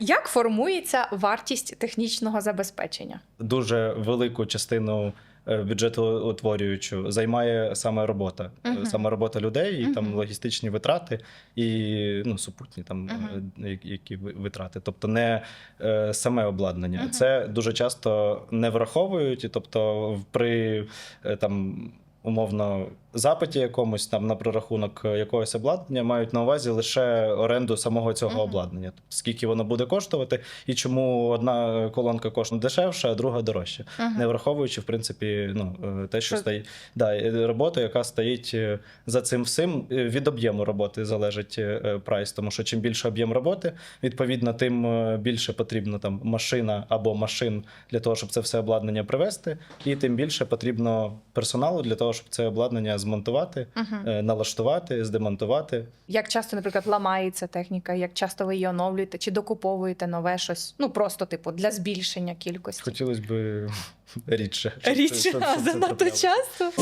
Як формується вартість технічного забезпечення? Дуже велику частину е, бюджету утворюючу займає саме робота. Е, саме робота людей, і там логістичні витрати і ну, супутні там е, які- які ви- витрати, тобто не саме обладнання. Мгм. Це дуже часто не враховують, і тобто при там. Умовно, запиті якомусь там на прорахунок якогось обладнання мають на увазі лише оренду самого цього Мгм. обладнання. Тобто, скільки воно буде коштувати, і чому одна колонка коштує дешевше, а друга дорожче Мгм. не враховуючи, в принципі, ну, е, те, що Що- стоїть, да, е, роботу, яка стоїть е, за цим всім, Е, від об'єму роботи залежить е, прайс. Тому що чим більше об'єм роботи, відповідно, тим е, більше потрібно там машина або машин для того, щоб це все обладнання привезти, і тим більше потрібно персоналу для того, щоб це обладнання змонтувати, е, налаштувати, здемонтувати. Як часто, наприклад, ламається техніка, як часто ви її оновлюєте, чи докуповуєте нове щось? Ну просто, типу, для збільшення кількості. Хотілося б рідше. Рідше, а занадто часто.